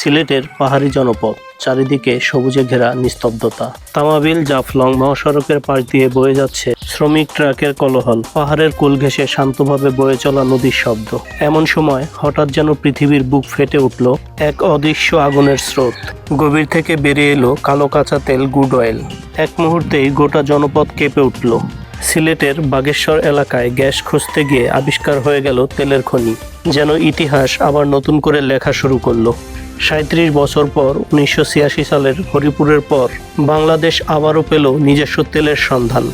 সিলেটের পাহাড়ি জনপদ, চারিদিকে সবুজে ঘেরা নিস্তব্ধতা। তামাবিল জাফলং মহাসড়কের পাশ দিয়ে বয়ে যাচ্ছে শ্রমিক ট্রাকের কলহল। পাহাড়ের কোল ঘেঁষে শান্তভাবে বয়ে চলা নদীর শব্দ। এমন সময় হঠাৎ যেন পৃথিবীর বুক ফেটে উঠল এক অদৃশ্য আগুনের স্রোত। গভীর থেকে বেরিয়ে এলো কালো কাঁচা তেল গুড অয়েল। এক মুহূর্তেই গোটা জনপদ কেঁপে উঠল। সিলেটের বাগেশ্বর এলাকায় গ্যাস খুঁজতে গিয়ে আবিষ্কার হয়ে গেল তেলের খনি, যেন ইতিহাস আবার নতুন করে লেখা শুরু করল। সাঁত্রিশ বছর পর উনিশশো ছিয়াশি সালের হরিপুরের পর বাংলাদেশ আবারও পেল নিজস্ব তেলের সন্ধান।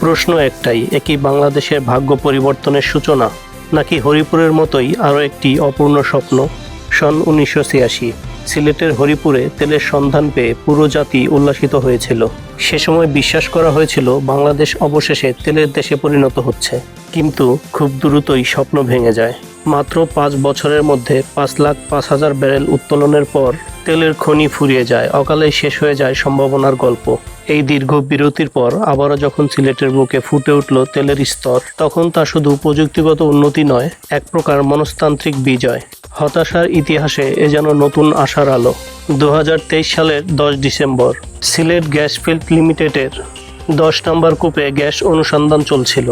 প্রশ্ন একটাই, একই বাংলাদেশের ভাগ্য পরিবর্তনের সূচনা নাকি হরিপুরের মতোই আরও একটি অপূর্ণ স্বপ্ন? সন উনিশশো ছিয়াশি, সিলেটের হরিপুরে তেলের সন্ধান পেয়ে পুরো জাতি উল্লাসিত হয়েছিল। সে সময় বিশ্বাস করা হয়েছিল, বাংলাদেশ অবশেষে তেলের দেশে পরিণত হচ্ছে। কিন্তু খুব দ্রুতই স্বপ্ন ভেঙে যায়। মাত্র পাঁচ বছরের মধ্যে পাঁচ লাখ পাঁচ হাজার ব্যারেল উত্তোলনের পর তেলের খনি ফুরিয়ে যায় অকালে শেষ হয়ে যায় সম্ভাবনার গল্প। এই দীর্ঘ বিরতির পর আবারও যখন সিলেটের বুকে ফুটে উঠল তেলের স্তর, তখন তা শুধু প্রযুক্তিগত উন্নতি নয়, এক প্রকার মনস্তান্ত্রিক বিজয়। হতাশার ইতিহাসে এ যেন নতুন আশার আলো। দু হাজার তেইশ সালের দশ ডিসেম্বর, সিলেট গ্যাস ফিল্ড লিমিটেডের দশ নম্বর কূপে গ্যাস অনুসন্ধান চলছিল,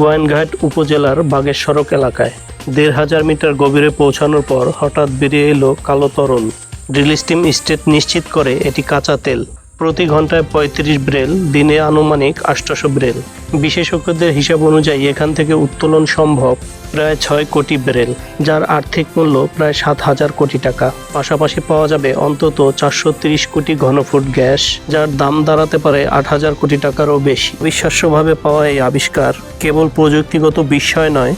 গোয়াইনঘাট উপজেলার বাগের সড়ক এলাকায়। দেড় হাজার মিটার গভীরে পৌঁছানোর পর হঠাৎ বেরিয়ে এলো কালো তরল ড্রিল স্টিম স্টেট নিশ্চিত করে এটি কাঁচা তেল। প্রতি ঘন্টায় পঁয়ত্রিশ ব্রেল, দিনে আনুমানিক আটশোশো ব্রেল। বিশেষজ্ঞদের হিসাব অনুযায়ী এখান থেকে উত্তোলন সম্ভব প্রায় ছয় কোটি ব্রেল, যার আর্থিক মূল্য প্রায় সাত হাজার কোটি টাকা। পাশাপাশি পাওয়া যাবে অন্তত চারশো তিরিশ কোটি ঘনফুট গ্যাস, যার দাম দাঁড়াতে পারে আট হাজার কোটি টাকারও বেশি। বিশ্বাস্যভাবে পাওয়া এই আবিষ্কার কেবল প্রযুক্তিগত বিস্ময় নয়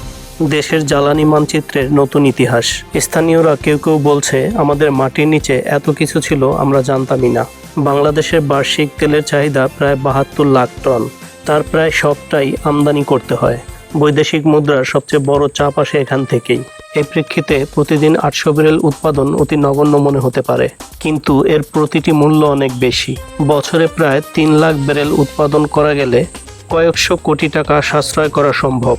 দেশের জ্বালানি মানচিত্রের নতুন ইতিহাস। স্থানীয়রা কেউ কেউ বলছে, আমাদের মাটির নিচে এত কিছু ছিল, আমরা জানতামই না। বাংলাদেশের বার্ষিক তেলের চাহিদা প্রায় বাহাত্তর লাখ টন। তার প্রায় সবটাই আমদানি করতে হয়। বৈদেশিক মুদ্রার সবচেয়ে বড় চাপ আসে এখান থেকেই। এই প্রেক্ষিতে প্রতিদিন আটশো ব্যারেল উৎপাদন অতি নগণ্য মনে হতে পারে। কিন্তু এর প্রতিটি মূল্য অনেক বেশি। বছরে প্রায় তিন লাখ ব্যারেল উৎপাদন করা গেলে কয়েকশো কোটি টাকা সাশ্রয় করা সম্ভব।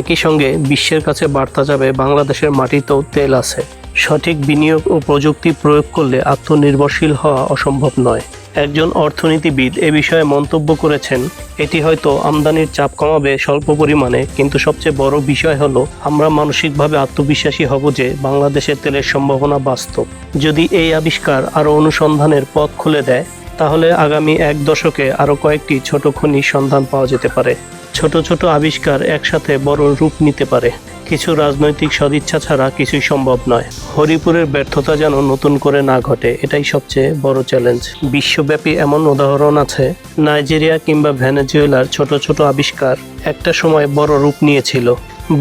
একই সঙ্গে বিশ্বের কাছে বার্তা যাবে বাংলাদেশের মাটিতেও তেল আছে। সঠিক বিনিয়োগ ও প্রযুক্তি প্রয়োগ করলে আত্মনির্ভরশীল হওয়া অসম্ভব নয়। একজন অর্থনীতিবিদ এ বিষয়ে মন্তব্য করেছেন, এটি হয়তো আমদানির চাপ কমাবে স্বল্প পরিমাণে, কিন্তু সবচেয়ে বড় বিষয় হলো আমরা মানসিকভাবে আত্মবিশ্বাসী হব যে বাংলাদেশের তেলের সম্ভাবনা বাস্তব। যদি এই আবিষ্কার আরও অনুসন্ধানের পথ খুলে দেয়, তাহলে আগামী এক দশকে আরও কয়েকটি ছোট খনি সন্ধান পাওয়া যেতে পারে। ছোট ছোট আবিষ্কার একসাথে বড় রূপ নিতে পারে। কিছু রাজনৈতিক সদিচ্ছা ছাড়া কিছুই সম্ভব নয়। হরিপুরের ব্যর্থতা যেন নতুন করে না ঘটে, এটাই সবচেয়ে বড় চ্যালেঞ্জ বিশ্বব্যাপী এমন উদাহরণ আছে, নাইজেরিয়া কিংবা ভেনেজুয়েলার ছোট ছোট আবিষ্কার একটা সময় বড় রূপ নিয়েছিল।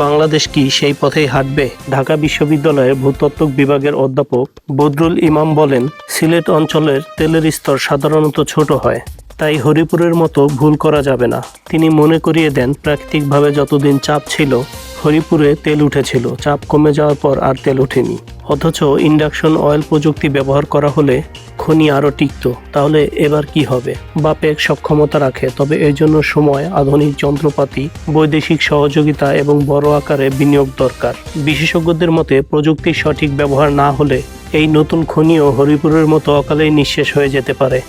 বাংলাদেশ কি সেই পথেই হাঁটবে? ঢাকা বিশ্ববিদ্যালয়ের ভূতত্ত্ব বিভাগের অধ্যাপক বদরুল ইমাম বলেন, সিলেট অঞ্চলের তেলের স্তর সাধারণত ছোট হয়। তাই হরিপুরের মতো ভুল করা যাবে না। তিনি মনে করিয়ে দেন, প্রাকৃতিকভাবে যতদিন চাপ ছিল, হরিপুরে তেল উঠেছিল। চাপ কমে যাওয়ার পর আর তেল ওঠেনি। অথচ ইন্ডাকশন অয়েল প্রযুক্তি ব্যবহার করা হলে খনি আরও টিকত। তাহলে এবার কি হবে? বাপেক সক্ষমতা রাখে, তবে এর জন্য সময়, আধুনিক যন্ত্রপাতি, বৈদেশিক সহযোগিতা এবং বড় আকারে বিনিয়োগ দরকার। বিশেষজ্ঞদের মতে প্রযুক্তির সঠিক ব্যবহার না হলে এই নতুন খনিও হরিপুরের মতো অকালেই নিঃশেষ হয়ে যেতে পারে।